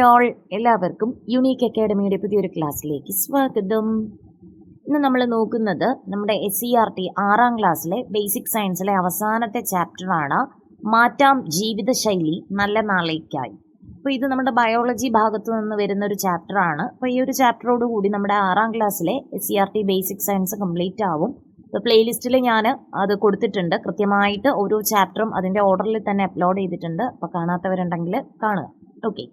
Hi all എല്ലാവർക്കും unique അക്കാഡമിയുടെ പുതിയൊരു ക്ലാസ്സിലേക്ക് സ്വാഗതം. ഇന്ന് നമ്മൾ നോക്കുന്നത് നമ്മുടെ എസ് സി ആർ ടി ആറാം ക്ലാസ്സിലെ ബേസിക് സയൻസിലെ അവസാനത്തെ ചാപ്റ്ററാണ് മാറ്റാം ജീവിതശൈലി നല്ല നാളേക്കായി. അപ്പോൾ ഇത് നമ്മുടെ ബയോളജി ഭാഗത്ത് നിന്ന് വരുന്ന ഒരു ചാപ്റ്ററാണ് അപ്പോൾ ഈ ഒരു ചാപ്റ്ററോട് കൂടി നമ്മുടെ ആറാം ക്ലാസ്സിലെ S C R T basic science complete ആവും. ഇപ്പോൾ പ്ലേലിസ്റ്റിൽ ഞാൻ അത് കൊടുത്തിട്ടുണ്ട്. കൃത്യമായിട്ട് ഓരോ ചാപ്റ്ററും അതിന്റെ ഓർഡറിൽ തന്നെ അപ്ലോഡ് ചെയ്തിട്ടുണ്ട്. അപ്പോൾ കാണാത്തവരുണ്ടെങ്കിൽ കാണുക. ഓക്കെ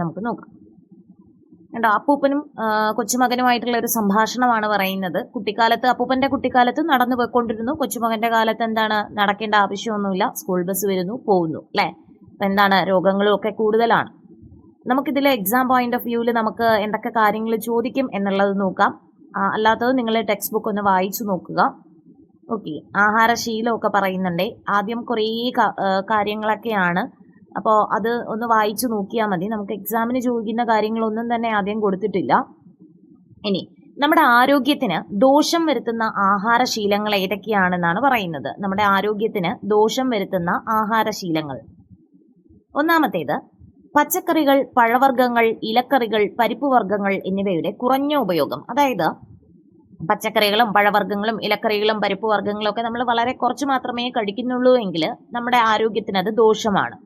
നമുക്ക് നോക്കാം. കണ്ടോ അപ്പൂപ്പനും കൊച്ചുമകനുമായിട്ടുള്ള ഒരു സംഭാഷണമാണ് പറയുന്നത്. കുട്ടിക്കാലത്ത് അപ്പൂപ്പന്റെ കുട്ടിക്കാലത്ത് നടന്നു പോയിക്കൊണ്ടിരുന്നു. കൊച്ചുമകന്റെ കാലത്ത് എന്താണ് നടക്കേണ്ട ആവശ്യമൊന്നുമില്ല. സ്കൂൾ ബസ് വരുന്നു പോകുന്നു അല്ലേ? അപ്പം എന്താണ് രോഗങ്ങളും ഒക്കെ കൂടുതലാണ്. നമുക്കിതിൽ എക്സാം പോയിന്റ് ഓഫ് വ്യൂവിൽ നമുക്ക് എന്തൊക്കെ കാര്യങ്ങൾ ചോദിക്കും എന്നുള്ളത് നോക്കാം. അല്ലാത്തത് നിങ്ങൾ ടെക്സ്റ്റ് ബുക്ക് ഒന്ന് വായിച്ചു നോക്കുക. ഓക്കെ ആഹാരശീലമൊക്കെ പറയുന്നുണ്ടേ. ആദ്യം കുറേ കാര്യങ്ങളൊക്കെയാണ് അപ്പോൾ അത് ഒന്ന് വായിച്ചു നോക്കിയാൽ മതി. നമുക്ക് എക്സാമിന് ചോദിക്കുന്ന കാര്യങ്ങളൊന്നും തന്നെ ആദ്യം കൊടുത്തിട്ടില്ല. ഇനി നമ്മുടെ ആരോഗ്യത്തിന് ദോഷം വരുത്തുന്ന ആഹാരശീലങ്ങൾ ഏതൊക്കെയാണെന്നാണ് പറയുന്നത്. നമ്മുടെ ആരോഗ്യത്തിന് ദോഷം വരുത്തുന്ന ആഹാരശീലങ്ങൾ. ഒന്നാമത്തേത് പച്ചക്കറികൾ പഴവർഗങ്ങൾ ഇലക്കറികൾ പരിപ്പ് വർഗങ്ങൾ എന്നിവയുടെ കുറഞ്ഞ ഉപയോഗം. അതായത് പച്ചക്കറികളും പഴവർഗങ്ങളും ഇലക്കറികളും പരിപ്പ് വർഗങ്ങളും ഒക്കെ നമ്മൾ വളരെ കുറച്ച് മാത്രമേ കഴിക്കുന്നുള്ളൂ എങ്കിൽ നമ്മുടെ ആരോഗ്യത്തിന് അത് ദോഷമാണ്.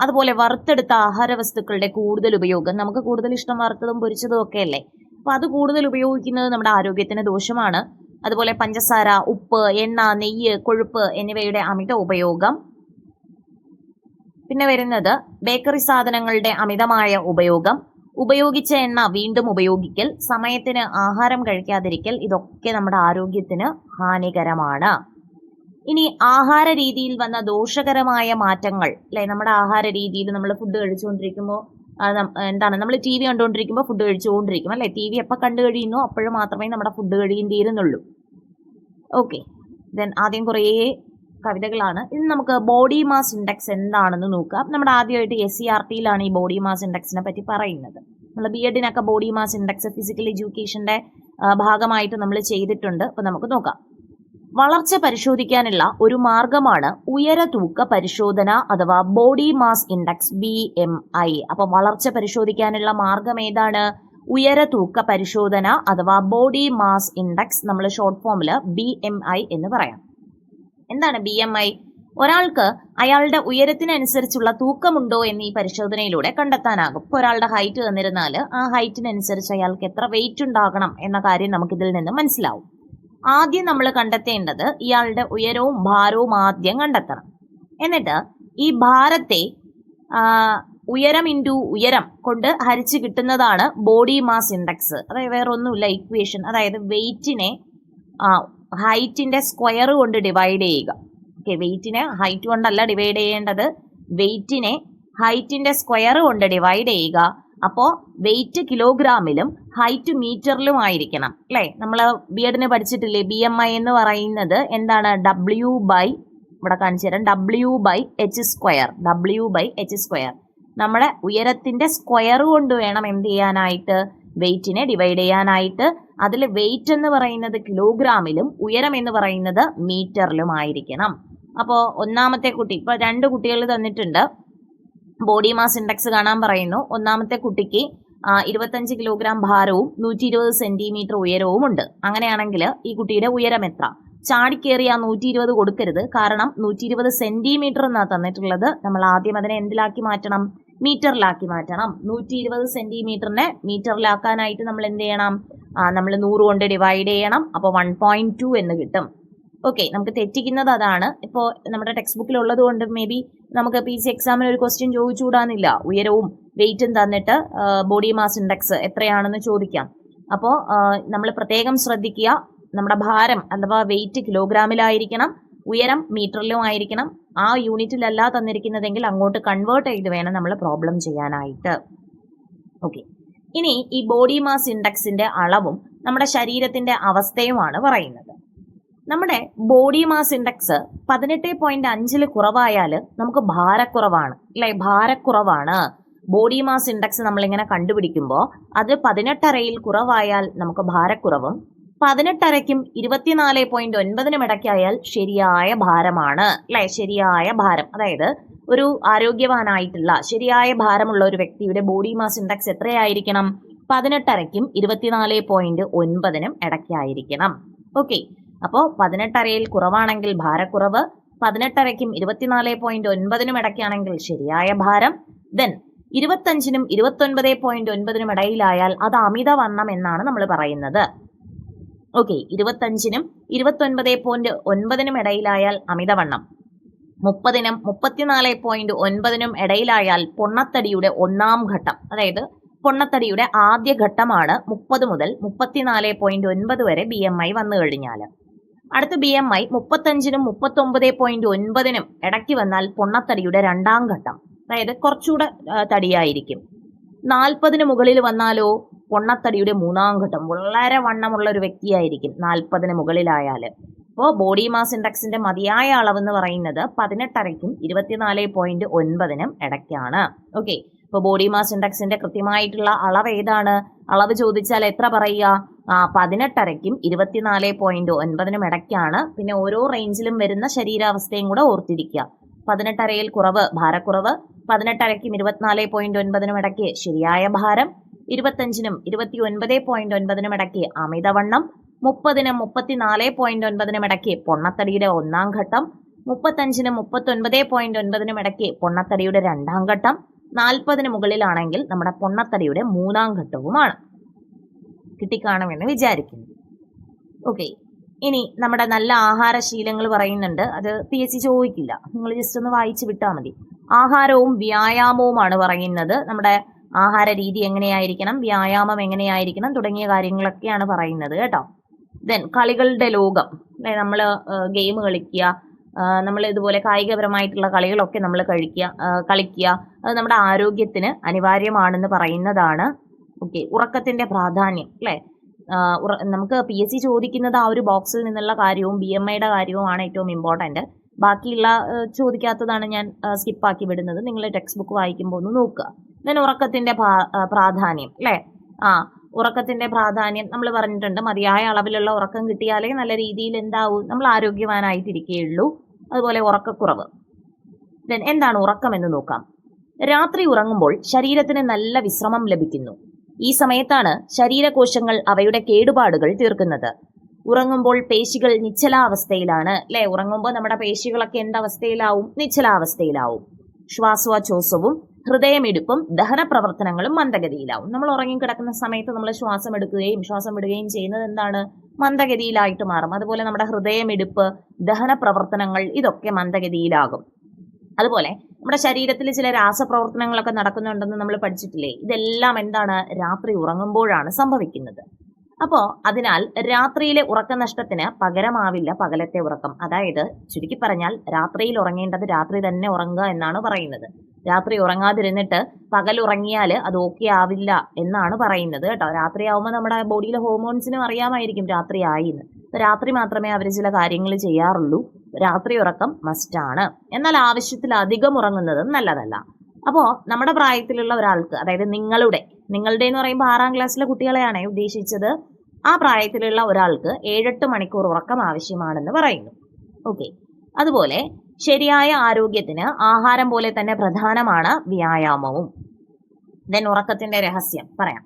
അതുപോലെ വറുത്തെടുത്ത ആഹാര വസ്തുക്കളുടെ കൂടുതൽ ഉപയോഗം. നമുക്ക് കൂടുതൽ ഇഷ്ടം വറുത്തതും പൊരിച്ചതും ഒക്കെ അല്ലേ? അപ്പോൾ അത് കൂടുതൽ ഉപയോഗിക്കുന്നത് നമ്മുടെ ആരോഗ്യത്തിന് ദോഷമാണ്. അതുപോലെ പഞ്ചസാര ഉപ്പ് എണ്ണ നെയ്യ് കൊഴുപ്പ് എന്നിവയുടെ അമിത ഉപയോഗം. പിന്നെ വരുന്നത് ബേക്കറി സാധനങ്ങളുടെ അമിതമായ ഉപയോഗം. ഉപയോഗിച്ച എണ്ണ വീണ്ടും ഉപയോഗിക്കൽ. സമയത്തിന് ആഹാരം കഴിക്കാതിരിക്കൽ. ഇതൊക്കെ നമ്മുടെ ആരോഗ്യത്തിന് ഹാനികരമാണ്. ഇനി ആഹാര രീതിയിൽ വന്ന ദോഷകരമായ മാറ്റങ്ങൾ അല്ലെ? നമ്മുടെ ആഹാര രീതിയിൽ നമ്മൾ ഫുഡ് കഴിച്ചുകൊണ്ടിരിക്കുമ്പോൾ എന്താണ്? നമ്മൾ ടി വി കണ്ടുകൊണ്ടിരിക്കുമ്പോൾ ഫുഡ് കഴിച്ചുകൊണ്ടിരിക്കും അല്ലെ? ടി വി എപ്പോൾ കണ്ടു കഴിയുന്നു അപ്പോഴും മാത്രമേ നമ്മുടെ ഫുഡ് കഴിയും തീരുന്നുള്ളൂ ഓക്കെ ദെൻ ആദ്യം കുറേ കവിതകളാണ്. ഇനി നമുക്ക് ബോഡി മാസ് ഇൻഡെക്സ് എന്താണെന്ന് നോക്കാം. നമ്മുടെ ആദ്യമായിട്ട് എസ് സി ആർ ടിയിലാണ് ഈ ബോഡി മാസ് ഇൻഡെക്സിനെ പറ്റി പറയുന്നത്. നമ്മൾ ബി എഡിനൊക്കെ ബോഡി മാസ് ഇൻഡെക്സ് ഫിസിക്കൽ എഡ്യൂക്കേഷന്റെ ഭാഗമായിട്ട് നമ്മൾ ചെയ്തിട്ടുണ്ട്. അപ്പോൾ നമുക്ക് നോക്കാം. വളർച്ച പരിശോധിക്കാനുള്ള ഒരു മാർഗമാണ് ഉയര തൂക്ക പരിശോധന അഥവാ body mass index B M I. അപ്പൊ വളർച്ച പരിശോധിക്കാനുള്ള മാർഗം ഏതാണ്? ഉയര തൂക്ക പരിശോധന അഥവാ ബോഡി മാസ് ഇൻഡെക്സ് നമ്മൾ ഷോർട്ട് ഫോമിൽ ബി എം ഐ എന്ന് പറയാം. എന്താണ് ബി എം ഐ? ഒരാൾക്ക് അയാളുടെ ഉയരത്തിനനുസരിച്ചുള്ള തൂക്കമുണ്ടോ എന്ന് ഈ പരിശോധനയിലൂടെ കണ്ടെത്താനാകും. ഇപ്പോൾ ഒരാളുടെ ഹൈറ്റ് തന്നിരുന്നാൽ ആ ഹൈറ്റിനനുസരിച്ച് അയാൾക്ക് എത്ര വെയിറ്റ് ഉണ്ടാകണം എന്ന കാര്യം നമുക്കിതിൽ നിന്ന് മനസ്സിലാവും. ആദ്യം നമ്മൾ കണ്ടെത്തേണ്ടത് ഇയാളുടെ ഉയരവും ഭാരവും ആദ്യം കണ്ടെത്തണം. എന്നിട്ട് ഈ ഭാരത്തെ ഉയരം ഇന്റു ഉയരം കൊണ്ട് ഹരിച്ച് കിട്ടുന്നതാണ് ബോഡി മാസ് ഇൻഡെക്സ് അതായത് വേറെ ഒന്നുമില്ല ഇക്വേഷൻ അതായത് വെയിറ്റിനെ ഹൈറ്റിന്റെ സ്ക്വയർ കൊണ്ട് ഡിവൈഡ് ചെയ്യുക. ഓക്കെ വെയിറ്റിനെ ഹൈറ്റ് കൊണ്ടല്ല ഡിവൈഡ് ചെയ്യേണ്ടത്. വെയിറ്റിനെ ഹൈറ്റിന്റെ സ്ക്വയർ കൊണ്ട് ഡിവൈഡ് ചെയ്യുക. അപ്പോൾ വെയിറ്റ് കിലോഗ്രാമിലും ഹൈറ്റ് മീറ്ററിലും ആയിരിക്കണം അല്ലേ? നമ്മൾ ബി എഡിന് പഠിച്ചിട്ടില്ലേ? ബി എം ഐ എന്ന് പറയുന്നത് എന്താണ്? ഡബ്ല്യു ബൈ ഇവിടെ കാണിച്ചു തരാം. W by H square W by H square നമ്മുടെ ഉയരത്തിന്റെ സ്ക്വയർ കൊണ്ട് വേണം എന്ത് ചെയ്യാനായിട്ട്? വെയിറ്റിനെ ഡിവൈഡ് ചെയ്യാനായിട്ട്. അതിൽ വെയിറ്റ് എന്ന് പറയുന്നത് കിലോഗ്രാമിലും ഉയരം എന്ന് പറയുന്നത് മീറ്ററിലും ആയിരിക്കണം. അപ്പോൾ ഒന്നാമത്തെ കുട്ടി ഇപ്പോൾ രണ്ട് കുട്ടികൾ തന്നിട്ടുണ്ട്. ബോഡി മാസ് ഇൻഡെക്സ് കാണാൻ പറയുന്നു. ഒന്നാമത്തെ കുട്ടിക്ക് ഇരുപത്തഞ്ച് കിലോഗ്രാം ഭാരവും നൂറ്റി ഇരുപത് സെന്റിമീറ്റർ ഉയരവും ഉണ്ട്. അങ്ങനെയാണെങ്കിൽ ഈ കുട്ടിയുടെ ഉയരം എത്ര? ചാടിക്കേറി ആ നൂറ്റി ഇരുപത് കൊടുക്കരുത്. കാരണം നൂറ്റി ഇരുപത് സെന്റിമീറ്റർ എന്നാണ് തന്നിട്ടുള്ളത്. നമ്മൾ ആദ്യം അതിനെ എന്തിലാക്കി മാറ്റണം? മീറ്ററിലാക്കി മാറ്റണം. നൂറ്റി ഇരുപത് സെന്റിമീറ്ററിനെ മീറ്ററിലാക്കാനായിട്ട് നമ്മൾ എന്ത് ചെയ്യണം? നമ്മൾ നൂറ് കൊണ്ട് ഡിവൈഡ് ചെയ്യണം. അപ്പോൾ വൺ പോയിന്റ് ടു എന്ന് കിട്ടും. ഓക്കെ നമുക്ക് തെറ്റിക്കുന്നത് അതാണ്. ഇപ്പോൾ നമ്മുടെ ടെക്സ്റ്റ് ബുക്കിൽ ഉള്ളത് കൊണ്ട് മേ ബി നമുക്ക് പി സി എക്സാമിന് ഒരു ക്വസ്റ്റ്യൻ ചോദിച്ചുകൂടാനില്ല ഉയരവും വെയിറ്റും തന്നിട്ട് ബോഡി മാസ് ഇൻഡെക്സ് എത്രയാണെന്ന് ചോദിക്കാം. അപ്പോൾ നമ്മൾ പ്രത്യേകം ശ്രദ്ധിക്കുക. നമ്മുടെ ഭാരം അഥവാ വെയിറ്റ് കിലോഗ്രാമിലായിരിക്കണം ഉയരം മീറ്ററിലും ആയിരിക്കണം. ആ യൂണിറ്റിലല്ല തന്നിരിക്കുന്നതെങ്കിൽ അങ്ങോട്ട് കൺവേർട്ട് ചെയ്ത് വേണം നമ്മൾ പ്രോബ്ലം ചെയ്യാനായിട്ട്. ഓക്കെ ഇനി ഈ ബോഡി മാസ് ഇൻഡെക്സിന്റെ അളവും നമ്മുടെ ശരീരത്തിന്റെ അവസ്ഥയുമാണ് പറയുന്നത്. നമ്മുടെ ബോഡി മാസ് ഇൻഡെക്സ് പതിനെട്ട് പോയിന്റ് അഞ്ചിൽ കുറവായാൽ നമുക്ക് ഭാരക്കുറവാണ്. അല്ലെ? ഭാരക്കുറവാണ്. ബോഡി മാസ് ഇൻഡെക്സ് നമ്മളിങ്ങനെ കണ്ടുപിടിക്കുമ്പോൾ അത് പതിനെട്ടരയിൽ കുറവായാൽ നമുക്ക് ഭാരക്കുറവും പതിനെട്ടരയ്ക്കും ഇരുപത്തിനാല് പോയിന്റ് ഒൻപതിനും ഇടയ്ക്കായാൽ ശരിയായ ഭാരമാണ്. അല്ലെ? ശരിയായ ഭാരം. അതായത് ഒരു ആരോഗ്യവാനായിട്ടുള്ള ശരിയായ ഭാരമുള്ള ഒരു വ്യക്തിയുടെ ബോഡി മാസ് ഇൻഡെക്സ് എത്രയായിരിക്കണം? പതിനെട്ടരയ്ക്കും ഇരുപത്തിനാല് പോയിന്റ് ഒൻപതിനും ഇടയ്ക്കായിരിക്കണം. ഓക്കെ അപ്പോൾ പതിനെട്ടരയിൽ കുറവാണെങ്കിൽ ഭാരക്കുറവ് പതിനെട്ടരയ്ക്കും ഇരുപത്തിനാല് പോയിന്റ് ഒൻപതിനും ഇടയ്ക്കാണെങ്കിൽ ശരിയായ ഭാരം. ദെൻ ഇരുപത്തഞ്ചിനും ഇരുപത്തൊൻപത് പോയിന്റ് ഒൻപതിനും ഇടയിലായാൽ അത് അമിതവണ്ണം എന്നാണ് നമ്മൾ പറയുന്നത്. ഓക്കെ ഇരുപത്തഞ്ചിനും ഇരുപത്തൊൻപത് പോയിന്റ് ഒൻപതിനും ഇടയിലായാൽ അമിതവണ്ണം. മുപ്പതിനും മുപ്പത്തിനാല് പോയിന്റ് ഒൻപതിനും ഇടയിലായാൽ പൊണ്ണത്തടിയുടെ ഒന്നാം ഘട്ടം അതായത് പൊണ്ണത്തടിയുടെ ആദ്യ ഘട്ടമാണ് മുപ്പത് മുതൽ മുപ്പത്തിനാല് പോയിന്റ് ഒൻപത് വരെ ബി എം ഐ വന്നു കഴിഞ്ഞാൽ അടുത്ത ബി എം ഐ മുപ്പത്തഞ്ചിനും മുപ്പത്തൊമ്പത് പോയിന്റ് ഒൻപതിനും ഇടയ്ക്ക് വന്നാൽ പൊണ്ണത്തടിയുടെ രണ്ടാം ഘട്ടം. അതായത് കുറച്ചുകൂടെ തടിയായിരിക്കും. നാൽപ്പതിന് മുകളിൽ വന്നാലോ പൊണ്ണത്തടിയുടെ മൂന്നാം ഘട്ടം. വളരെ വണ്ണമുള്ള ഒരു വ്യക്തിയായിരിക്കും നാൽപ്പതിന് മുകളിലായാൽ അപ്പോൾ ബോഡി മാസ് ഇൻഡെക്സിന്റെ മതിയായ അളവ് എന്ന് പറയുന്നത് പതിനെട്ടരയ്ക്കും ഇരുപത്തിനാല് പോയിന്റ് ഒൻപതിനും ഇടയ്ക്കാണ്. ഓക്കെ ഇപ്പോൾ ബോഡി മാസ് ഇൻഡെക്സിന്റെ കൃത്യമായിട്ടുള്ള അളവ് ഏതാണ്? അളവ് ചോദിച്ചാൽ എത്ര പറയുക? ആ പതിനെട്ടരയ്ക്കും ഇരുപത്തിനാല് പോയിന്റ് ഒൻപതിനും ഇടയ്ക്കാണ് പിന്നെ ഓരോ റേഞ്ചിലും വരുന്ന ശരീരാവസ്ഥയും കൂടെ ഓർത്തിരിക്കുക. പതിനെട്ടരയിൽ കുറവ് ഭാരക്കുറവ്. പതിനെട്ടരയ്ക്കും ഇരുപത്തിനാല് പോയിന്റ് ഒൻപതിനും ഇടയ്ക്ക് ശരിയായ ഭാരം. ഇരുപത്തഞ്ചിനും ഇരുപത്തി ഒൻപത് പോയിന്റ് ഒൻപതിനും ഇടയ്ക്ക് അമിതവണ്ണം. മുപ്പതിനും മുപ്പത്തിനാല് പോയിന്റ് ഒൻപതിനും ഇടയ്ക്ക് പൊണ്ണത്തടിയുടെ ഒന്നാം ഘട്ടം. മുപ്പത്തഞ്ചിനും മുപ്പത്തൊൻപത് പോയിന്റ് ഒൻപതിനും ഇടയ്ക്ക് പൊണ്ണത്തടിയുടെ രണ്ടാം ഘട്ടം. നാൽപ്പതിന് മുകളിലാണെങ്കിൽ നമ്മുടെ പൊണ്ണത്തടിയുടെ മൂന്നാം ഘട്ടവുമാണ്. കിട്ടിക്കാണുമെന്ന് വിചാരിക്കുന്നു. ഓക്കെ ഇനി നമ്മുടെ നല്ല ആഹാരശീലങ്ങൾ പറയുന്നുണ്ട്. അത് പി എസ് സി ചോദിക്കില്ല. നിങ്ങൾ ജസ്റ്റ് ഒന്ന് വായിച്ചു വിട്ടാൽ മതി. ആഹാരവും വ്യായാമവുമാണ് പറയുന്നത്. നമ്മുടെ ആഹാര രീതി എങ്ങനെയായിരിക്കണം വ്യായാമം എങ്ങനെയായിരിക്കണം തുടങ്ങിയ കാര്യങ്ങളൊക്കെയാണ് പറയുന്നത് കേട്ടോ. ദെൻ കളികളുടെ ലോകം. നമ്മൾ ഗെയിം കളിക്കുക നമ്മൾ ഇതുപോലെ കായികപരമായിട്ടുള്ള കളികളൊക്കെ നമ്മൾ കഴിക്കുക കളിക്കുക. അത് നമ്മുടെ ആരോഗ്യത്തിന് അനിവാര്യമാണെന്ന് പറയുന്നതാണ്. ഓക്കെ ഉറക്കത്തിന്റെ പ്രാധാന്യം അല്ലേ? നമുക്ക് പി എസ് സി ചോദിക്കുന്നത് ആ ഒരു ബോക്സിൽ നിന്നുള്ള കാര്യവും ബി എം ഐയുടെ കാര്യവുമാണ് ഏറ്റവും ഇമ്പോർട്ടന്റ് ബാക്കിയുള്ള ചോദിക്കാത്തതാണ് ഞാൻ സ്കിപ്പാക്കി വിടുന്നത്. നിങ്ങൾ ടെക്സ്റ്റ് ബുക്ക് വായിക്കുമ്പോൾ ഒന്ന് നോക്കുക. ദെൻ ഉറക്കത്തിന്റെ പ്രാധാന്യം അല്ലേ? ആ ഉറക്കത്തിന്റെ പ്രാധാന്യം നമ്മൾ പറഞ്ഞിട്ടുണ്ട്. മതിയായ അളവിലുള്ള ഉറക്കം കിട്ടിയാലേ നല്ല രീതിയിൽ എന്താവും? നമ്മൾ ആരോഗ്യവാനായിട്ടിരിക്കുകയുള്ളൂ. അതുപോലെ ഉറക്കക്കുറവ്. ദെൻ എന്താണ് ഉറക്കം എന്ന് നോക്കാം. രാത്രി ഉറങ്ങുമ്പോൾ ശരീരത്തിന് നല്ല വിശ്രമം ലഭിക്കുന്നു. ഈ സമയത്താണ് ശരീരകോശങ്ങൾ അവയുടെ കേടുപാടുകൾ തീർക്കുന്നത്. ഉറങ്ങുമ്പോൾ പേശികൾ നിശ്ചലാവസ്ഥയിലാണ് അല്ലെ? ഉറങ്ങുമ്പോൾ നമ്മുടെ പേശികളൊക്കെ എന്തവസ്ഥയിലാവും? നിശ്ചലാവസ്ഥയിലാവും. ശ്വാസോച്ഛ്വാസവും ഹൃദയമിടിപ്പും ദഹന പ്രവർത്തനങ്ങളും മന്ദഗതിയിലാവും. നമ്മൾ ഉറങ്ങിക്കിടക്കുന്ന സമയത്ത് നമ്മൾ ശ്വാസം എടുക്കുകയും ശ്വാസം വിടുകയും ചെയ്യുന്നത് എന്താണ്? മന്ദഗതിയിലായിട്ട് മാറും. അതുപോലെ നമ്മുടെ ഹൃദയമിടിപ്പ് ദഹന പ്രവർത്തനങ്ങൾ ഇതൊക്കെ മന്ദഗതിയിലാകും. അതുപോലെ നമ്മുടെ ശരീരത്തിൽ ചില രാസപ്രവർത്തനങ്ങളൊക്കെ നടക്കുന്നുണ്ടെന്ന് നമ്മൾ പഠിച്ചിട്ടില്ലേ? ഇതെല്ലാം എന്താണ്? രാത്രി ഉറങ്ങുമ്പോഴാണ് സംഭവിക്കുന്നത്. അപ്പോൾ അതിനാൽ രാത്രിയിലെ ഉറക്കനഷ്ടത്തിന് പകരമാവില്ല പകലത്തെ ഉറക്കം. അതായത് ചുരുക്കി പറഞ്ഞാൽ രാത്രിയിൽ ഉറങ്ങേണ്ടത് രാത്രി തന്നെ ഉറങ്ങുക എന്നാണ് പറയുന്നത്. രാത്രി ഉറങ്ങാതിരുന്നിട്ട് പകൽ ഉറങ്ങിയാൽ അത് ഓക്കെ ആവില്ല എന്നാണ് പറയുന്നത് കേട്ടോ. രാത്രി ആവുമ്പോൾ നമ്മുടെ ബോഡിയിലെ ഹോർമോൺസിനും അറിയാമായിരിക്കും രാത്രി ആയിന്ന്. അപ്പോൾ രാത്രി മാത്രമേ അവർ ചില കാര്യങ്ങൾ ചെയ്യാറുള്ളൂ. രാത്രി ഉറക്കം മസ്റ്റാണ് എന്നാൽ ആവശ്യത്തിലധികം ഉറങ്ങുന്നത് നല്ലതല്ല. അപ്പോൾ നമ്മുടെ പ്രായത്തിലുള്ള ഒരാൾക്ക് അതായത് നിങ്ങളുടെ നിങ്ങളുടെ എന്ന് പറയുമ്പോൾ ആറാം ക്ലാസ്സിലെ കുട്ടികളെയാണ് ഉദ്ദേശിച്ചത് ആ പ്രായത്തിലുള്ള ഒരാൾക്ക് ഏഴെട്ട് മണിക്കൂർ ഉറക്കം ആവശ്യമാണെന്ന് പറയുന്നു. ഓക്കെ അതുപോലെ ശരിയായ ആരോഗ്യത്തിന് ആഹാരം പോലെ തന്നെ പ്രധാനമാണ് വ്യായാമവും. ദെൻ ഉറക്കത്തിന്റെ രഹസ്യം പറയാം.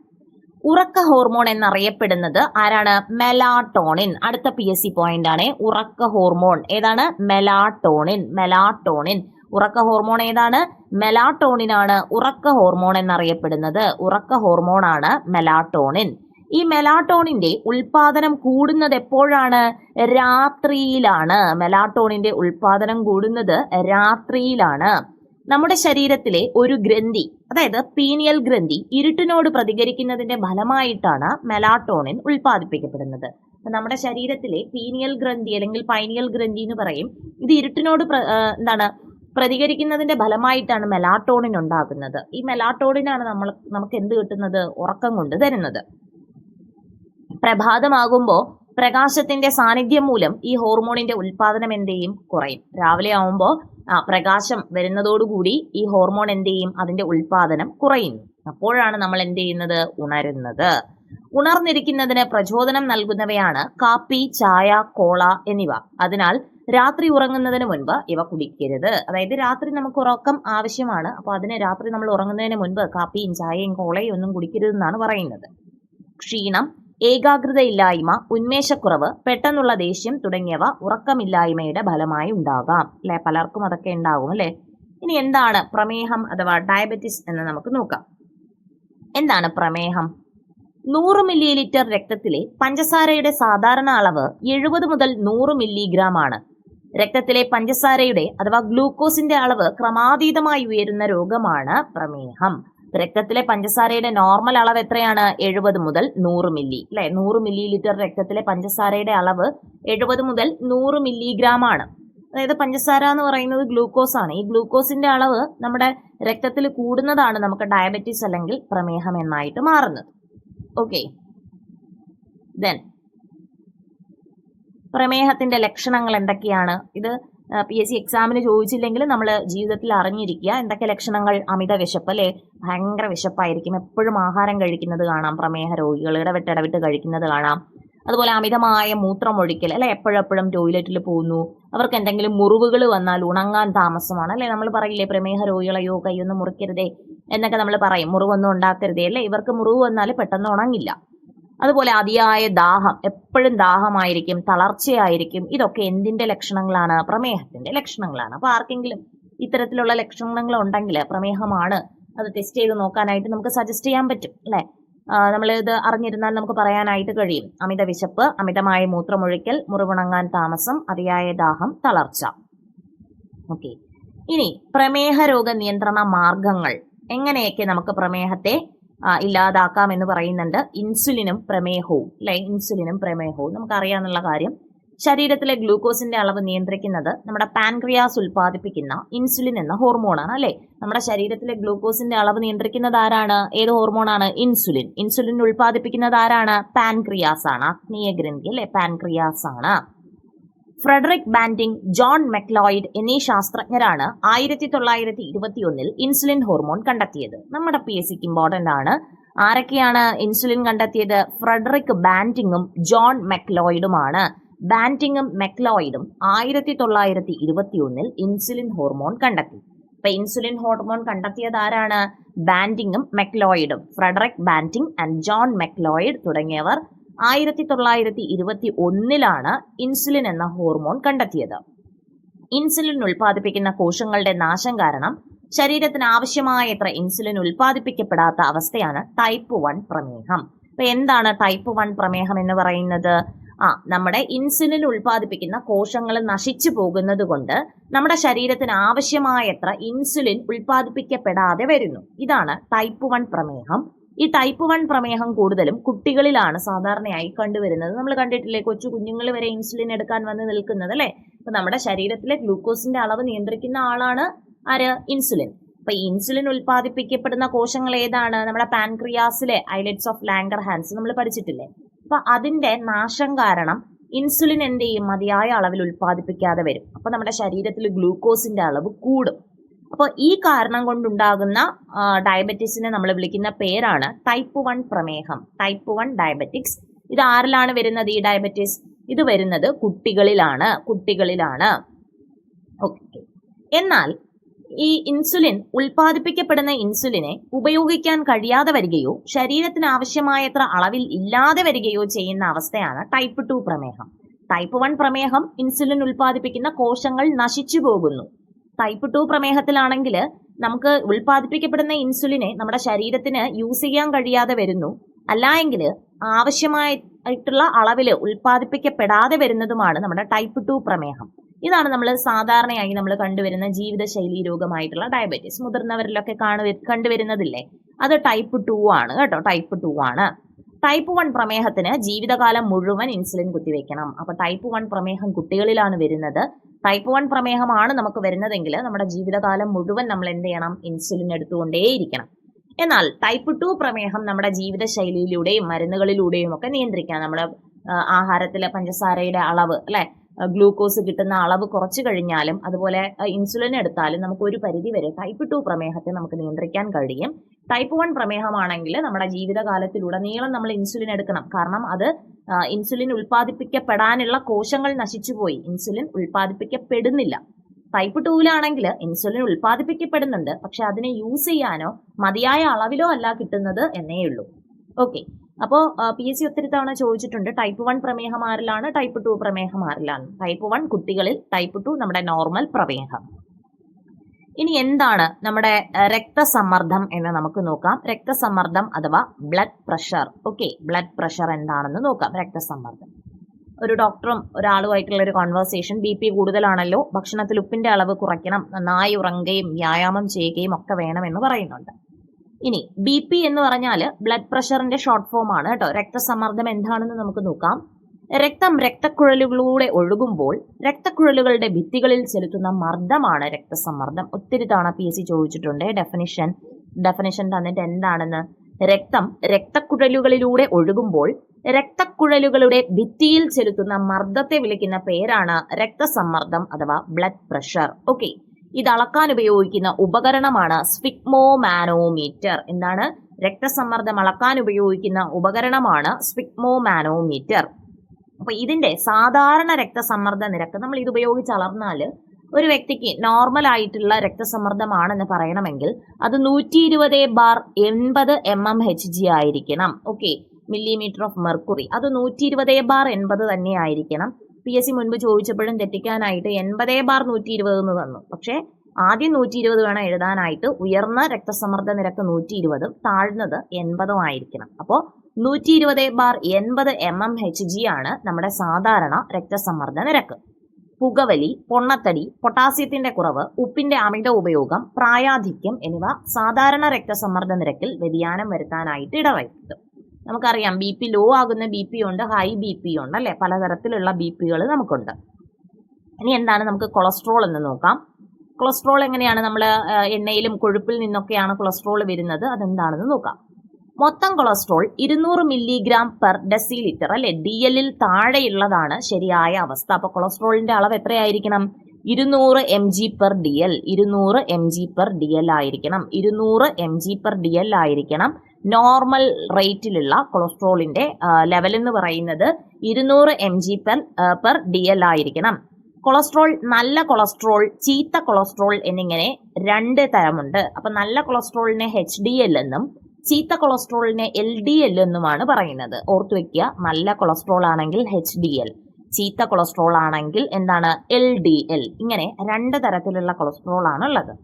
ഉറക്ക ഹോർമോൺ എന്നറിയപ്പെടുന്നത് ആരാണ്? മെലാട്ടോണിൻ അടുത്ത പി എസ് സി പോയിന്റ് ആണ് ഉറക്ക ഹോർമോൺ ഏതാണ്? മെലാട്ടോണിൻ മെലാട്ടോണിൻ ഉറക്ക ഹോർമോൺ ഏതാണ്? മെലാട്ടോണിൻ ആണ് ഉറക്ക ഹോർമോൺ എന്നറിയപ്പെടുന്നത്. ഉറക്ക ഹോർമോൺ ആണ് മെലാട്ടോണിൻ ഈ മെലാട്ടോണിന്റെ ഉൽപാദനം കൂടുന്നത് എപ്പോഴാണ്? രാത്രിയിലാണ്. മെലാട്ടോണിന്റെ ഉൽപാദനം കൂടുന്നത് രാത്രിയിലാണ്. നമ്മുടെ ശരീരത്തിലെ ഒരു ഗ്രന്ഥി അതായത് പീനിയൽ ഗ്രന്ഥി ഇരുട്ടിനോട് പ്രതികരിക്കുന്നതിന്റെ ഫലമായിട്ടാണ് മെലാട്ടോണിൻ ഉൽപ്പാദിപ്പിക്കപ്പെടുന്നത്. നമ്മുടെ ശരീരത്തിലെ പീനിയൽ ഗ്രന്ഥി അല്ലെങ്കിൽ പൈനിയൽ ഗ്രന്ഥി എന്ന് പറയും ഇത് ഇരുട്ടിനോട് എന്താണ് പ്രതികരിക്കുന്നതിന്റെ ഫലമായിട്ടാണ് മെലാട്ടോണിൻ ഉണ്ടാകുന്നത്. ഈ മെലാട്ടോണിനാണ് നമ്മൾ നമുക്ക് എന്ത് കിട്ടുന്നത്? ഉറക്കം കൊണ്ട് തരുന്നത്. പ്രഭാതമാകുമ്പോൾ പ്രകാശത്തിന്റെ സാന്നിധ്യം മൂലം ഈ ഹോർമോണിന്റെ ഉൽപാദനം എന്ത് ചെയ്യും കുറയും. രാവിലെ ആവുമ്പോൾ പ്രകാശം വരുന്നതോടുകൂടി ഈ ഹോർമോൺ എന്ത് ചെയ്യും അതിന്റെ ഉൽപാദനം കുറയുന്നു അപ്പോഴാണ് നമ്മൾ എന്ത് ചെയ്യുന്നത്? ഉണരുന്നത്. ഉണർന്നിരിക്കുന്നതിന് പ്രചോദനം നൽകുന്നവയാണ് കാപ്പി ചായ കോള എന്നിവ. അതിനാൽ രാത്രി ഉറങ്ങുന്നതിന് മുൻപ് ഇവ കുടിക്കരുത്. അതായത് രാത്രി നമുക്ക് ഉറക്കം ആവശ്യമാണ്. അപ്പോൾ അതിന് രാത്രി നമ്മൾ ഉറങ്ങുന്നതിന് മുൻപ് കാപ്പിയും ചായയും കോളയും ഒന്നും കുടിക്കരുതെന്നാണ് പറയുന്നത്. ക്ഷീണം ഏകാഗ്രതയില്ലായ്മ ഉന്മേഷക്കുറവ് പെട്ടെന്നുള്ള ദേഷ്യം തുടങ്ങിയവ ഉറക്കമില്ലായ്മയുടെ ഫലമായി ഉണ്ടാകാം. അല്ലെ? പലർക്കും അതൊക്കെ ഉണ്ടാകും അല്ലെ? ഇനി എന്താണ് പ്രമേഹം അഥവാ ഡയബറ്റിസ് എന്ന് നമുക്ക് നോക്കാം. എന്താണ് പ്രമേഹം? നൂറ് മില്ലി ലിറ്റർ രക്തത്തിലെ പഞ്ചസാരയുടെ സാധാരണ അളവ് എഴുപത് മുതൽ നൂറ് മില്ലിഗ്രാം ആണ്. രക്തത്തിലെ പഞ്ചസാരയുടെ അഥവാ ഗ്ലൂക്കോസിന്റെ അളവ് ക്രമാതീതമായി ഉയരുന്ന രോഗമാണ് പ്രമേഹം. രക്തത്തിലെ പഞ്ചസാരയുടെ നോർമൽ അളവ് എത്രയാണ്? എഴുപത് മുതൽ നൂറ് മില്ലി അല്ലെ നൂറ് മില്ലി ലിറ്റർ രക്തത്തിലെ പഞ്ചസാരയുടെ അളവ് എഴുപത് മുതൽ നൂറ് മില്ലിഗ്രാം ആണ്. അതായത് പഞ്ചസാര എന്ന് പറയുന്നത് ഗ്ലൂക്കോസ് ആണ്. ഈ ഗ്ലൂക്കോസിന്റെ അളവ് നമ്മുടെ രക്തത്തിൽ കൂടുന്നതാണ് നമുക്ക് ഡയബറ്റീസ് അല്ലെങ്കിൽ പ്രമേഹം എന്നായിട്ട് മാറുന്നത്. ഓക്കെ ദെൻ പ്രമേഹത്തിന്റെ ലക്ഷണങ്ങൾ എന്തൊക്കെയാണ്? ഇത് പി എസ് സി എക്സാമിന് ചോദിച്ചില്ലെങ്കിൽ നമ്മൾ ജീവിതത്തിൽ അറിഞ്ഞിരിക്കുക. എന്തൊക്കെ ലക്ഷണങ്ങൾ? അമിത വിശപ്പ് അല്ലേ? ഭയങ്കര വിശപ്പായിരിക്കും. എപ്പോഴും ആഹാരം കഴിക്കുന്നത് കാണാം. പ്രമേഹ രോഗികൾ ഇടവിട്ട് ഇടവിട്ട് കഴിക്കുന്നത് കാണാം. അതുപോലെ അമിതമായ മൂത്രമൊഴിക്കൽ അല്ലെ? എപ്പോഴെപ്പോഴും ടോയ്ലറ്റിൽ പോകുന്നു. അവർക്ക് എന്തെങ്കിലും മുറിവുകൾ വന്നാൽ ഉണങ്ങാൻ താമസമാണ് അല്ലെ? നമ്മൾ പറയില്ലേ പ്രമേഹ രോഗികളെയോ കൈയൊന്നും മുറിക്കരുതേ എന്നൊക്കെ നമ്മൾ പറയും. മുറിവൊന്നും ഉണ്ടാക്കരുതേ അല്ലെ? ഇവർക്ക് മുറിവ് വന്നാൽ പെട്ടെന്ന് ഉണങ്ങില്ല. അതുപോലെ അതിയായ ദാഹം എപ്പോഴും ദാഹമായിരിക്കും തളർച്ചയായിരിക്കും. ഇതൊക്കെ എന്തിന്റെ ലക്ഷണങ്ങളാണ്? പ്രമേഹത്തിന്റെ ലക്ഷണങ്ങളാണ്. അപ്പൊ ആർക്കെങ്കിലും ഇത്തരത്തിലുള്ള ലക്ഷണങ്ങൾ ഉണ്ടെങ്കിൽ പ്രമേഹമാണ് അത് ടെസ്റ്റ് ചെയ്ത് നോക്കാനായിട്ട് നമുക്ക് സജസ്റ്റ് ചെയ്യാൻ പറ്റും അല്ലെ? നമ്മൾ ഇത് അറിഞ്ഞിരുന്നാൽ നമുക്ക് പറയാനായിട്ട് കഴിയും. അമിത വിശപ്പ് അമിതമായ മൂത്രമൊഴിക്കൽ മുറിവുണങ്ങാൻ താമസം അതിയായ ദാഹം തളർച്ച. ഓക്കെ ഇനി പ്രമേഹ രോഗ നിയന്ത്രണ മാർഗങ്ങൾ. എങ്ങനെയൊക്കെ നമുക്ക് പ്രമേഹത്തെ ഇല്ലാതാക്കാം എന്ന് പറയുന്നുണ്ട്. ഇൻസുലിനും പ്രമേഹവും അല്ലെ? ഇൻസുലിനും പ്രമേഹവും. നമുക്കറിയാമെന്നുള്ള കാര്യം. ശരീരത്തിലെ ഗ്ലൂക്കോസിന്റെ അളവ് നിയന്ത്രിക്കുന്നത് നമ്മുടെ പാൻക്രിയാസ് ഉൽപ്പാദിപ്പിക്കുന്ന ഇൻസുലിൻ എന്ന ഹോർമോണാണ് അല്ലെ? നമ്മുടെ ശരീരത്തിലെ ഗ്ലൂക്കോസിന്റെ അളവ് നിയന്ത്രിക്കുന്നത് ആരാണ്? ഏത് ഹോർമോണാണ്? ഇൻസുലിൻ. ഇൻസുലിൻ ഉൽപ്പാദിപ്പിക്കുന്നത് ആരാണ്? പാൻക്രിയാസ് ആണ് ആഗ്നേയ ഗ്രന്ഥി അല്ലെ? പാൻക്രിയാസ് ആണ് ഫ്രെഡറിക് ബാൻഡിംഗ് ജോൺ മെക്ലോയിഡ് എന്നീ ശാസ്ത്രജ്ഞരാണ് ആയിരത്തി തൊള്ളായിരത്തി ഇരുപത്തിയൊന്നിൽ ഇൻസുലിൻ ഹോർമോൺ കണ്ടെത്തിയത്. നമ്മുടെ പി എസ് സിക്ക് ഇമ്പോർട്ടന്റ് ആണ്. ആരൊക്കെയാണ് ഇൻസുലിൻ കണ്ടെത്തിയത്? Frederick ബാൻഡിങ്ങും John മെക്ലോയിഡുമാണ്. ബാൻഡിങ്ങും മെക്ലോയിഡും ആയിരത്തി തൊള്ളായിരത്തി ഇരുപത്തിയൊന്നിൽ ഇൻസുലിൻ ഹോർമോൺ കണ്ടെത്തി. അപ്പൊ ഇൻസുലിൻ ഹോർമോൺ കണ്ടെത്തിയത് ആരാണ്? ബാൻഡിങ്ങും മെക്ലോയിഡും. Frederick Banting and John Macleod തുടങ്ങിയവർ ആയിരത്തി തൊള്ളായിരത്തി ഇരുപത്തി ഒന്നിലാണ് ഇൻസുലിൻ എന്ന ഹോർമോൺ കണ്ടെത്തിയത്. ഇൻസുലിൻ ഉൽപ്പാദിപ്പിക്കുന്ന കോശങ്ങളുടെ നാശം കാരണം ശരീരത്തിന് ആവശ്യമായത്ര ഇൻസുലിൻ ഉൽപ്പാദിപ്പിക്കപ്പെടാത്ത അവസ്ഥയാണ് ടൈപ്പ് വൺ പ്രമേഹം. അപ്പൊ എന്താണ് ടൈപ്പ് വൺ പ്രമേഹം എന്ന് പറയുന്നത്? ആ നമ്മുടെ ഇൻസുലിൻ ഉൽപ്പാദിപ്പിക്കുന്ന കോശങ്ങൾ നശിച്ചു പോകുന്നത് കൊണ്ട് നമ്മുടെ ശരീരത്തിന് ആവശ്യമായത്ര ഇൻസുലിൻ ഉൽപ്പാദിപ്പിക്കപ്പെടാതെ വരുന്നു. ഇതാണ് ടൈപ്പ് വൺ പ്രമേഹം. ഈ ടൈപ്പ് വൺ പ്രമേഹം കൂടുതലും കുട്ടികളിലാണ് സാധാരണയായി കണ്ടുവരുന്നത്. നമ്മൾ കണ്ടിട്ടില്ലേ കൊച്ചു കുഞ്ഞുങ്ങൾ വരെ ഇൻസുലിൻ എടുക്കാൻ വന്ന് നിൽക്കുന്നത് അല്ലെ? അപ്പൊ നമ്മുടെ ശരീരത്തിലെ ഗ്ലൂക്കോസിന്റെ അളവ് നിയന്ത്രിക്കുന്ന ആളാണ് ആര്? ഇൻസുലിൻ അപ്പൊ ഇൻസുലിൻ ഉൽപ്പാദിപ്പിക്കപ്പെടുന്ന കോശങ്ങൾ ഏതാണ്? നമ്മുടെ പാൻക്രിയാസിലെ ഐലറ്റ്സ് ഓഫ് ലാങ്കർ ഹാൻസ് നമ്മൾ പഠിച്ചിട്ടില്ലേ? അപ്പൊ അതിന്റെ നാശം കാരണം ഇൻസുലിൻ എന്ത് ചെയ്യും മതിയായ അളവിൽ ഉൽപ്പാദിപ്പിക്കാതെ വരും. അപ്പൊ നമ്മുടെ ശരീരത്തിൽ ഗ്ലൂക്കോസിന്റെ അളവ് കൂടും. അപ്പോൾ ഈ കാരണം കൊണ്ടുണ്ടാകുന്ന ഡയബറ്റിസിനെ നമ്മൾ വിളിക്കുന്ന പേരാണ് ടൈപ്പ് വൺ പ്രമേഹം ടൈപ്പ് വൺ ഡയബറ്റിക്സ് ഇത് ആരിലാണ് വരുന്നത് ഈ ഡയബറ്റിസ് ഇത് വരുന്നത് കുട്ടികളിലാണ് കുട്ടികളിലാണ്. ഓക്കെ എന്നാൽ ഈ ഇൻസുലിൻ ഉൽപ്പാദിപ്പിക്കപ്പെടുന്ന ഇൻസുലിനെ ഉപയോഗിക്കാൻ കഴിയാതെ വരികയോ ശരീരത്തിന് ആവശ്യമായത്ര അളവിൽ ഇല്ലാതെ വരികയോ ചെയ്യുന്ന അവസ്ഥയാണ് ടൈപ്പ് ടു പ്രമേഹം. ടൈപ്പ് വൺ പ്രമേഹം ഇൻസുലിൻ ഉൽപ്പാദിപ്പിക്കുന്ന കോശങ്ങൾ നശിച്ചു പോകുന്നു. ടൈപ്പ് ടു പ്രമേഹത്തിലാണെങ്കിൽ നമുക്ക് ഉൽപ്പാദിപ്പിക്കപ്പെടുന്ന ഇൻസുലിനെ നമ്മുടെ ശരീരത്തിന് യൂസ് ചെയ്യാൻ കഴിയാതെ വരുന്നു. അല്ല എങ്കിൽ ആവശ്യമായിട്ടുള്ള അളവിൽ ഉൽപ്പാദിപ്പിക്കപ്പെടാതെ വരുന്നതുമാണ് നമ്മുടെ ടൈപ്പ് ടു പ്രമേഹം. ഇതാണ് നമ്മൾ സാധാരണയായി നമ്മൾ കണ്ടുവരുന്ന ജീവിതശൈലി രോഗമായിട്ടുള്ള ഡയബറ്റീസ് മുതിർന്നവരിലൊക്കെ കാണു കണ്ടുവരുന്നതില്ലേ? അത് ടൈപ്പ് ടു ആണ് കേട്ടോ ടൈപ്പ് ടു ആണ്. ടൈപ്പ് വൺ പ്രമേഹത്തിന് ജീവിതകാലം മുഴുവൻ ഇൻസുലിൻ കുത്തിവെക്കണം. അപ്പൊ ടൈപ്പ് വൺ പ്രമേഹം കുട്ടികളിലാണ് വരുന്നത്. ടൈപ്പ് വൺ പ്രമേഹമാണ് നമുക്ക് വരുന്നതെങ്കിൽ നമ്മുടെ ജീവിതകാലം മുഴുവൻ നമ്മൾ എന്ത് ചെയ്യണം? ഇൻസുലിൻ എടുത്തുകൊണ്ടേയിരിക്കണം. എന്നാൽ ടൈപ്പ് ടു പ്രമേഹം നമ്മുടെ ജീവിതശൈലിയിലൂടെയും മരുന്നുകളിലൂടെയും ഒക്കെ നിയന്ത്രിക്കാം നമ്മുടെ ആഹാരത്തിലെ പഞ്ചസാരയുടെ അളവ് അല്ലെ? ഗ്ലൂക്കോസ് കിട്ടുന്ന അളവ് കുറച്ചു കഴിഞ്ഞാലും അതുപോലെ ഇൻസുലിൻ എടുത്താലും നമുക്ക് ഒരു പരിധി വരെ ടൈപ്പ് ടു പ്രമേഹത്തെ നമുക്ക് നിയന്ത്രിക്കാൻ കഴിയും. ടൈപ്പ് വൺ പ്രമേഹമാണെങ്കിൽ നമ്മുടെ ജീവിതകാലത്തിലുടനീളം നമ്മൾ ഇൻസുലിൻ എടുക്കണം. കാരണം അത് ഇൻസുലിൻ ഉൽപ്പാദിപ്പിക്കപ്പെടാനുള്ള കോശങ്ങൾ നശിച്ചുപോയി. ഇൻസുലിൻ ഉൽപ്പാദിപ്പിക്കപ്പെടുന്നില്ല. ടൈപ്പ് ടൂവിലാണെങ്കിൽ ഇൻസുലിൻ ഉൽപ്പാദിപ്പിക്കപ്പെടുന്നുണ്ട്. പക്ഷെ അതിനെ യൂസ് ചെയ്യാനോ മതിയായ അളവിലോ അല്ല കിട്ടുന്നത് എന്നേ ഉള്ളൂ. ഓക്കെ അപ്പോൾ പി എസ് സി ഒത്തിരി തവണ ചോദിച്ചിട്ടുണ്ട്. ടൈപ്പ് വൺ പ്രമേഹം ആരിലാണ് ടൈപ്പ് ടു പ്രമേഹം ആരിലാണ് ടൈപ്പ് വൺ കുട്ടികളിൽ ടൈപ്പ് ടു നമ്മുടെ നോർമൽ പ്രമേഹം. ഇനി എന്താണ് നമ്മുടെ രക്തസമ്മർദ്ദം എന്ന് നമുക്ക് നോക്കാം. രക്തസമ്മർദ്ദം അഥവാ blood pressure okay blood pressure എന്താണെന്ന് നോക്കാം. രക്തസമ്മർദ്ദം. ഒരു ഡോക്ടറും ഒരാളുമായിട്ടുള്ള ഒരു കോൺവെർസേഷൻ ബി പി കൂടുതലാണല്ലോ ഭക്ഷണത്തിൽ ഉപ്പിന്റെ അളവ് കുറയ്ക്കണം നന്നായി ഉറങ്ങുകയും വ്യായാമം ചെയ്യുകയും ഒക്കെ വേണമെന്ന് പറയുന്നുണ്ട്. ഇനി ബി പി എന്ന് പറഞ്ഞാൽ ബ്ലഡ് പ്രഷറിന്റെ ഷോർട്ട് ഫോം ആണ് കേട്ടോ. രക്തസമ്മർദ്ദം എന്താണെന്ന് നമുക്ക് നോക്കാം. രക്തം രക്തക്കുഴലുകളിലൂടെ ഒഴുകുമ്പോൾ രക്തക്കുഴലുകളുടെ ഭിത്തികളിൽ ചെലുത്തുന്ന മർദ്ദമാണ് രക്തസമ്മർദ്ദം. ഒത്തിരി തവണ പി എസ് സി ചോദിച്ചിട്ടുണ്ട് ഡെഫിനിഷൻ ഡെഫിനിഷൻ തന്നിട്ട് എന്താണെന്ന്. രക്തം രക്തക്കുഴലുകളിലൂടെ ഒഴുകുമ്പോൾ രക്തക്കുഴലുകളുടെ ഭിത്തിയിൽ ചെലുത്തുന്ന മർദ്ദത്തെ വിളിക്കുന്ന പേരാണ് രക്തസമ്മർദ്ദം അഥവാ ബ്ലഡ് പ്രഷർ ഓക്കെ ഇത് അളക്കാൻ ഉപയോഗിക്കുന്ന ഉപകരണമാണ് സ്പിഗ്മോമാനോമീറ്റർ എന്താണ്? രക്തസമ്മർദ്ദം അളക്കാൻ ഉപയോഗിക്കുന്ന ഉപകരണമാണ് സ്പിഗ്മോമാനോമീറ്റർ അപ്പൊ ഇതിന്റെ സാധാരണ രക്തസമ്മർദ്ദ നിരക്ക് നമ്മൾ ഇത് ഉപയോഗിച്ച് അളർന്നാൽ ഒരു വ്യക്തിക്ക് നോർമൽ ആയിട്ടുള്ള രക്തസമ്മർദ്ദമാണെന്ന് പറയണമെങ്കിൽ അത് നൂറ്റി ഇരുപത് ബാർ എൺപത് എം എം എച്ച് ജി ആയിരിക്കണം. ഓക്കെ മില്ലിമീറ്റർ ഓഫ് മെർക്കുറി അത് നൂറ്റി ഇരുപത് ബാർ എൺപത് തന്നെ ആയിരിക്കണം. പി എസ് സി മുൻപ് ചോദിച്ചപ്പോഴും തെറ്റിക്കാനായിട്ട് എൺപതേ ബാർ നൂറ്റി ഇരുപത് എന്ന് തന്നു. പക്ഷേ ആദ്യം നൂറ്റി ഇരുപത് വേണം എഴുതാനായിട്ട്. ഉയർന്ന രക്തസമ്മർദ്ദ നിരക്ക് നൂറ്റി ഇരുപതും താഴ്ന്നത് എൺപതും ആയിരിക്കണം. അപ്പോൾ നൂറ്റി ഇരുപത് ബാർ എൺപത് എം എം എച്ച് ജി ആണ് നമ്മുടെ സാധാരണ രക്തസമ്മർദ്ദ നിരക്ക്. പുകവലി പൊണ്ണത്തടി പൊട്ടാസ്യത്തിന്റെ കുറവ് ഉപ്പിന്റെ അമിത ഉപയോഗം പ്രായാധിക്യം എന്നിവ സാധാരണ രക്തസമ്മർദ്ദ നിരക്കിൽ വ്യതിയാനം വരുത്താനായിട്ട് ഇടവരുത്തും നമുക്കറിയാം ബി പി ലോ ആകുന്ന ബി പി ഉണ്ട് ഹൈ ബി പി ഉണ്ട് അല്ലെ? പലതരത്തിലുള്ള ബി പികൾ നമുക്കുണ്ട്. ഇനി എന്താണ് നമുക്ക് കൊളസ്ട്രോൾ എന്ന് നോക്കാം. കൊളസ്ട്രോൾ എങ്ങനെയാണ് നമ്മൾ എണ്ണയിലും കൊഴുപ്പിൽ നിന്നൊക്കെയാണ് കൊളസ്ട്രോൾ വരുന്നത്? അതെന്താണെന്ന് നോക്കാം. മൊത്തം കൊളസ്ട്രോൾ ഇരുന്നൂറ് മില്ലിഗ്രാം പെർ ഡെസി ലിറ്റർ അല്ലെ ഡി എല്ലിൽ താഴെയുള്ളതാണ് ശരിയായ അവസ്ഥ. അപ്പൊ കൊളസ്ട്രോളിന്റെ അളവ് എത്രയായിരിക്കണം? ഇരുന്നൂറ് M G per D L ഇരുന്നൂറ് M G per D L ആയിരിക്കണം. ഇരുന്നൂറ് M G per D L ആയിരിക്കണം. നോർമൽ റേറ്റിലുള്ള കൊളസ്ട്രോളിന്റെ ലെവൽ എന്ന് പറയുന്നത് ഇരുന്നൂറ് M G per per D L ആയിരിക്കണം. കൊളസ്ട്രോൾ നല്ല കൊളസ്ട്രോൾ ചീത്ത കൊളസ്ട്രോൾ എന്നിങ്ങനെ രണ്ട് തരമുണ്ട്. അപ്പൊ നല്ല കൊളസ്ട്രോളിനെ എച്ച് ഡി എൽ എന്നും ചീത്ത കൊളസ്ട്രോളിനെ എൽ ഡി എൽ എന്നുമാണ് പറയുന്നത്. ഓർത്തു വെക്കുക നല്ല കൊളസ്ട്രോൾ ആണെങ്കിൽ എച്ച് ഡി എൽ ചീത്ത കൊളസ്ട്രോൾ ആണെങ്കിൽ എന്താണ് എൽ ഡി എൽ. ഇങ്ങനെ രണ്ട് തരത്തിലുള്ള കൊളസ്ട്രോൾ ആണ് ഉള്ളത്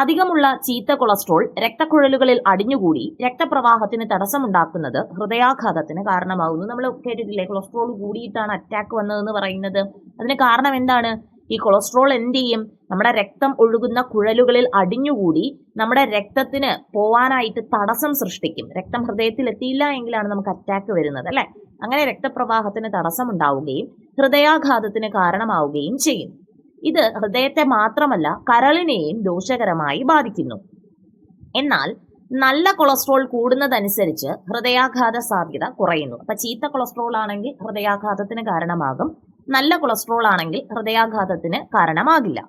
അധികമുള്ള ചീത്ത കൊളസ്ട്രോൾ രക്തക്കുഴലുകളിൽ അടിഞ്ഞുകൂടി രക്തപ്രവാഹത്തിന് തടസ്സമുണ്ടാക്കുന്നത് ഹൃദയാഘാതത്തിന് കാരണമാകുന്നു നമ്മൾ കേട്ടിട്ടില്ലേ കൊളസ്ട്രോൾ കൂടിയിട്ടാണ് അറ്റാക്ക് വന്നതെന്ന് പറയുന്നത്. അതിന് കാരണം എന്താണ്? ഈ കൊളസ്ട്രോൾ എന്ത് ചെയ്യും? നമ്മുടെ രക്തം ഒഴുകുന്ന കുഴലുകളിൽ അടിഞ്ഞുകൂടി നമ്മുടെ രക്തത്തിന് പോവാനായിട്ട് തടസ്സം സൃഷ്ടിക്കും. രക്തം ഹൃദയത്തിൽ എത്തിയില്ല എങ്കിലാണ് നമുക്ക് അറ്റാക്ക് വരുന്നത് അല്ലെ? അങ്ങനെ രക്തപ്രവാഹത്തിന് തടസ്സം ഉണ്ടാവുകയും ഹൃദയാഘാതത്തിന് കാരണമാവുകയും ചെയ്യും. ഇത് ഹൃദയത്തെ മാത്രമല്ല കരളിനെയും ദോഷകരമായി ബാധിക്കുന്നു. എന്നാൽ നല്ല കൊളസ്ട്രോൾ കൂടുന്നതനുസരിച്ച് ഹൃദയാഘാത സാധ്യത കുറയുന്നു. അപ്പൊ ചീത്ത കൊളസ്ട്രോൾ ആണെങ്കിൽ ഹൃദയാഘാതത്തിന് കാരണമാകും. നല്ല കൊളസ്ട്രോൾ ആണെങ്കിൽ ഹൃദയാഘാതത്തിന് കാരണമാകില്ല.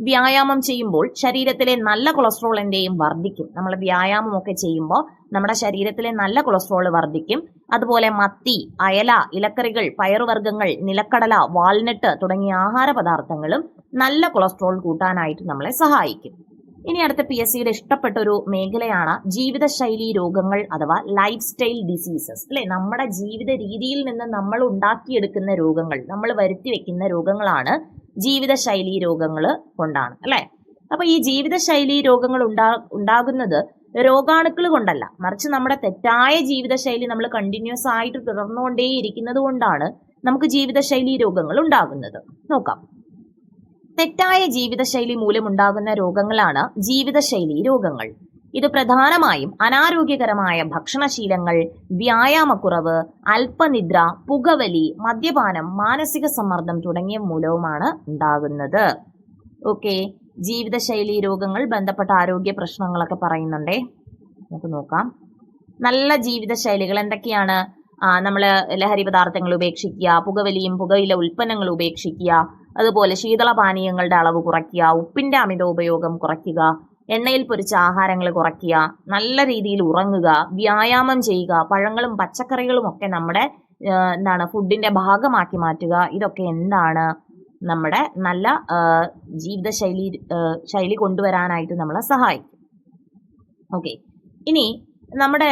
വ്യായാമം ചെയ്യുമ്പോൾ ശരീരത്തിലെ നല്ല കൊളസ്ട്രോൾ എന്റെയും വർദ്ധിക്കും. നമ്മൾ വ്യായാമം ഒക്കെ ചെയ്യുമ്പോൾ നമ്മുടെ ശരീരത്തിലെ നല്ല കൊളസ്ട്രോൾ വർദ്ധിക്കും. അതുപോലെ മത്തി അയല ഇലക്കറികൾ പയറുവർഗങ്ങൾ നിലക്കടല വാൾനട്ട് തുടങ്ങിയ ആഹാര പദാർത്ഥങ്ങളും നല്ല കൊളസ്ട്രോൾ കൂട്ടാനായിട്ട് നമ്മളെ സഹായിക്കും. ഇനി അടുത്ത പി എസ് സിയുടെ ഇഷ്ടപ്പെട്ട ഒരു മേഖലയാണ് ജീവിതശൈലി രോഗങ്ങൾ അഥവാ ലൈഫ് സ്റ്റൈൽ ഡിസീസസ് അല്ലെ? നമ്മുടെ ജീവിത രീതിയിൽ നിന്ന് നമ്മൾ ഉണ്ടാക്കിയെടുക്കുന്ന രോഗങ്ങൾ നമ്മൾ വരുത്തി വെക്കുന്ന രോഗങ്ങളാണ് ജീവിതശൈലി രോഗങ്ങൾ കൊണ്ടാണ്. അല്ലെ? അപ്പൊ ഈ ജീവിതശൈലി രോഗങ്ങൾ ഉണ്ടാ ഉണ്ടാകുന്നത് രോഗാണുക്കൾ കൊണ്ടല്ല. മറിച്ച് നമ്മുടെ തെറ്റായ ജീവിതശൈലി നമ്മൾ കണ്ടിന്യൂസ് ആയിട്ട് തുടർന്നുകൊണ്ടേയിരിക്കുന്നത് കൊണ്ടാണ് നമുക്ക് ജീവിതശൈലി രോഗങ്ങൾ ഉണ്ടാകുന്നത്. നോക്കാം. തെറ്റായ ജീവിതശൈലി മൂലമുണ്ടാകുന്ന രോഗങ്ങളാണ് ജീവിതശൈലി രോഗങ്ങൾ. ഇത് പ്രധാനമായും അനാരോഗ്യകരമായ ഭക്ഷണശീലങ്ങൾ വ്യായാമക്കുറവ് അല്പനിദ്ര പുകവലി മദ്യപാനം മാനസിക സമ്മർദ്ദം തുടങ്ങിയ മൂലവുമാണ് ഉണ്ടാകുന്നത്. ഓക്കെ. ജീവിതശൈലി രോഗങ്ങൾ ബന്ധപ്പെട്ട ആരോഗ്യ പ്രശ്നങ്ങളൊക്കെ പറയുന്നുണ്ടേ. നമുക്ക് നോക്കാം. നല്ല ജീവിതശൈലികൾ എന്തൊക്കെയാണ്? നമ്മൾ ലഹരി പദാർത്ഥങ്ങൾ ഉപേക്ഷിക്കുക പുകവലിയും പുകയില ഉൽപ്പന്നങ്ങൾ ഉപേക്ഷിക്കുക അതുപോലെ ശീതളപാനീയങ്ങളുടെ അളവ് കുറയ്ക്കുക ഉപ്പിന്റെ അമിത ഉപയോഗം കുറയ്ക്കുക എണ്ണയിൽ പൊരിച്ച ആഹാരങ്ങൾ കുറയ്ക്കുക നല്ല രീതിയിൽ ഉറങ്ങുക വ്യായാമം ചെയ്യുക പഴങ്ങളും പച്ചക്കറികളും ഒക്കെ നമ്മുടെ എന്താണ് ഫുഡിന്റെ ഭാഗമാക്കി മാറ്റുക ഇതൊക്കെ എന്താണ് നമ്മുടെ നല്ല ജീവിതശൈലി ശൈലി കൊണ്ടുവരാനായിട്ട് നമ്മളെ സഹായിക്കും. ഓക്കെ. ഇനി നമ്മുടെ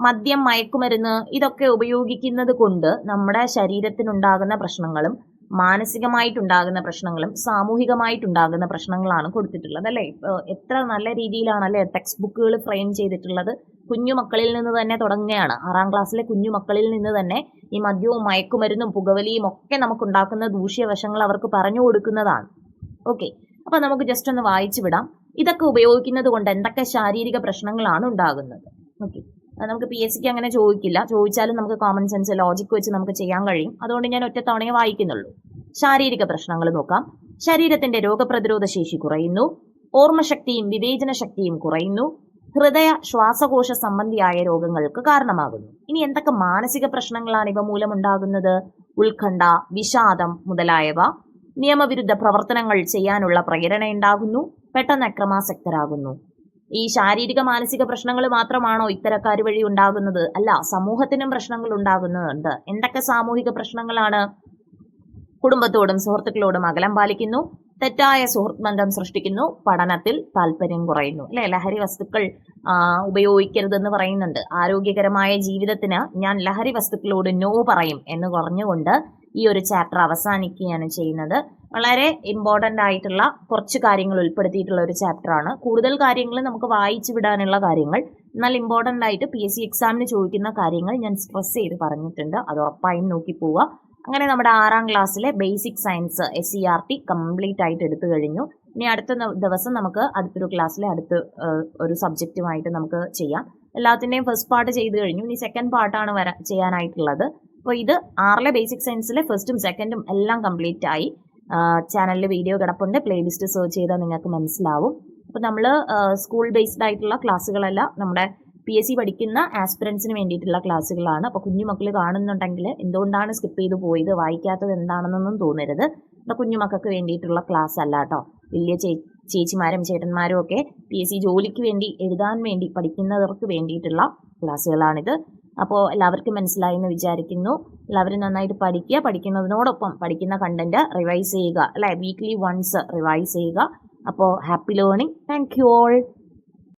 മദ്യം മയക്കുമരുന്ന് ഇതൊക്കെ ഉപയോഗിക്കുന്നത് കൊണ്ട് നമ്മുടെ ശരീരത്തിനുണ്ടാകുന്ന പ്രശ്നങ്ങളും മാനസികമായിട്ടുണ്ടാകുന്ന പ്രശ്നങ്ങളും സാമൂഹികമായിട്ടുണ്ടാകുന്ന പ്രശ്നങ്ങളാണ് കൊടുത്തിട്ടുള്ളത് അല്ലേ? എത്ര നല്ല രീതിയിലാണ് അല്ലേ ടെക്സ്റ്റ് ബുക്കുകൾ ഫ്രെയിം ചെയ്തിട്ടുള്ളത് കുഞ്ഞുമക്കളിൽ നിന്ന് തന്നെ തുടങ്ങുകയാണ്. ആറാം ക്ലാസ്സിലെ കുഞ്ഞുമക്കളിൽ നിന്ന് തന്നെ ഈ മദ്യവും മയക്കുമരുന്നും പുകവലിയും ഒക്കെ നമുക്കുണ്ടാക്കുന്ന ദൂഷ്യവശങ്ങൾ അവർക്ക് പറഞ്ഞു കൊടുക്കുന്നതാണ്. ഓക്കെ അപ്പൊ നമുക്ക് ജസ്റ്റ് ഒന്ന് വായിച്ചു വിടാം. ഇതൊക്കെ ഉപയോഗിക്കുന്നത് കൊണ്ട് എന്തൊക്കെ ശാരീരിക പ്രശ്നങ്ങളാണ് ഉണ്ടാകുന്നത്? ഓക്കെ നമുക്ക് പി എസ് സിക്ക് അങ്ങനെ ചോദിക്കില്ല. ചോദിച്ചാലും നമുക്ക് കോമൺ സെൻസ് ലോജിക് വെച്ച് നമുക്ക് ചെയ്യാൻ കഴിയും. അതുകൊണ്ട് ഞാൻ ഒറ്റ തവണയെ വായിക്കുന്നുള്ളൂ. ശാരീരിക പ്രശ്നങ്ങൾ നോക്കാം. ശരീരത്തിന്റെ രോഗപ്രതിരോധ ശേഷി കുറയുന്നു. ഓർമ്മശക്തിയും വിവേചന ശക്തിയും കുറയുന്നു. ഹൃദയ ശ്വാസകോശ സംബന്ധിയായ രോഗങ്ങൾക്ക് കാരണമാകുന്നു. ഇനി എന്തൊക്കെ മാനസിക പ്രശ്നങ്ങളാണ് ഇവ മൂലമുണ്ടാകുന്നത്? ഉത്കണ്ഠ വിഷാദം മുതലായവ. നിയമവിരുദ്ധ പ്രവർത്തനങ്ങൾ ചെയ്യാനുള്ള പ്രേരണയുണ്ടാകുന്നു. പെട്ടെന്ന് അക്രമാസക്തരാകുന്നു. ഈ ശാരീരിക മാനസിക പ്രശ്നങ്ങൾ മാത്രമാണോ ഇത്തരക്കാർ വഴി ഉണ്ടാകുന്നത്? അല്ല സമൂഹത്തിനും പ്രശ്നങ്ങൾ ഉണ്ടാകുന്നുണ്ട്. എന്തൊക്കെ സാമൂഹിക പ്രശ്നങ്ങളാണ്? കുടുംബത്തോടും സുഹൃത്തുക്കളോടും അകലം പാലിക്കുന്നു. തെറ്റായ സുഹൃത്ത് ബന്ധം സൃഷ്ടിക്കുന്നു. പഠനത്തിൽ താല്പര്യം കുറയുന്നു. അല്ലെ? ലഹരി വസ്തുക്കൾ ഉപയോഗിക്കരുതെന്ന് പറയുന്നുണ്ട്. ആരോഗ്യകരമായ ജീവിതത്തിന് ഞാൻ ലഹരി വസ്തുക്കളോട് നോ പറയും എന്ന് പറഞ്ഞുകൊണ്ട് ഈ ഒരു ചാപ്റ്റർ അവസാനിക്കുകയാണ് ചെയ്യുന്നത്. വളരെ ഇമ്പോർട്ടന്റ് ആയിട്ടുള്ള കുറച്ച് കാര്യങ്ങൾ ഉൾപ്പെടുത്തിയിട്ടുള്ള ഒരു ചാപ്റ്റർ ആണ്. കൂടുതൽ കാര്യങ്ങൾ നമുക്ക് വായിച്ചു വിടാനുള്ള കാര്യങ്ങൾ എന്നാൽ ഇമ്പോർട്ടന്റ് ആയിട്ട് പി എസ് സി എക്സാമിന് ചോദിക്കുന്ന കാര്യങ്ങൾ ഞാൻ സ്ട്രെസ് ചെയ്ത് പറഞ്ഞിട്ടുണ്ട്. അത് ഉറപ്പായും നോക്കി പോവുക. അങ്ങനെ നമ്മുടെ ആറാം ക്ലാസ്സിലെ basic science S C R T complete ആയിട്ട് എടുത്തു കഴിഞ്ഞു. ഇനി അടുത്ത ദിവസം നമുക്ക് അടുത്തൊരു ക്ലാസ്സിലെ അടുത്ത് ഒരു സബ്ജക്റ്റുമായിട്ട് നമുക്ക് ചെയ്യാം. എല്ലാത്തിന്റെയും ഫസ്റ്റ് പാർട്ട് ചെയ്ത് കഴിഞ്ഞു. ഇനി സെക്കൻഡ് പാർട്ടാണ് വരാ ചെയ്യാനായിട്ടുള്ളത്. അപ്പോൾ ഇത് ആറിലെ ബേസിക് സയൻസിലെ ഫസ്റ്റും സെക്കൻഡും എല്ലാം കംപ്ലീറ്റ് ആയി. ചാനലിൽ വീഡിയോ കിടപ്പുണ്ട്. പ്ലേലിസ്റ്റ് സെർച്ച് ചെയ്താൽ നിങ്ങൾക്ക് മനസ്സിലാവും. അപ്പോൾ നമ്മൾ സ്കൂൾ ബേസ്ഡ് ആയിട്ടുള്ള ക്ലാസ്സുകളല്ല നമ്മുടെ പി എസ് സി പഠിക്കുന്ന ആസ്പിറൻസിന് വേണ്ടിയിട്ടുള്ള ക്ലാസ്സുകളാണ് അപ്പോൾ കുഞ്ഞുമക്കൾ കാണുന്നുണ്ടെങ്കിൽ എന്തുകൊണ്ടാണ് സ്കിപ്പ് ചെയ്ത് പോയത് വായിക്കാത്തത് എന്താണെന്നൊന്നും തോന്നരുത്. അപ്പോൾ കുഞ്ഞുമക്കൾക്ക് വേണ്ടിയിട്ടുള്ള ക്ലാസ് അല്ല കേട്ടോ വലിയ ചേ ചേച്ചിമാരും ചേട്ടന്മാരും ഒക്കെ പി എസ് സി ജോലിക്ക് വേണ്ടി എഴുതാൻ വേണ്ടി പഠിക്കുന്നവർക്ക് വേണ്ടിയിട്ടുള്ള ക്ലാസ്സുകളാണിത് അപ്പോൾ എല്ലാവർക്കും മനസ്സിലായി എന്ന് വിചാരിക്കുന്നു. എല്ലാവരും നന്നായിട്ട് പഠിക്കുക. പഠിക്കുന്നതിനോടൊപ്പം പഠിക്കുന്ന കണ്ടന്റ് റിവൈസ് ചെയ്യുക. അല്ലെ? വീക്ക്ലി വൺസ് റിവൈസ് ചെയ്യുക. അപ്പോൾ happy learning thank you all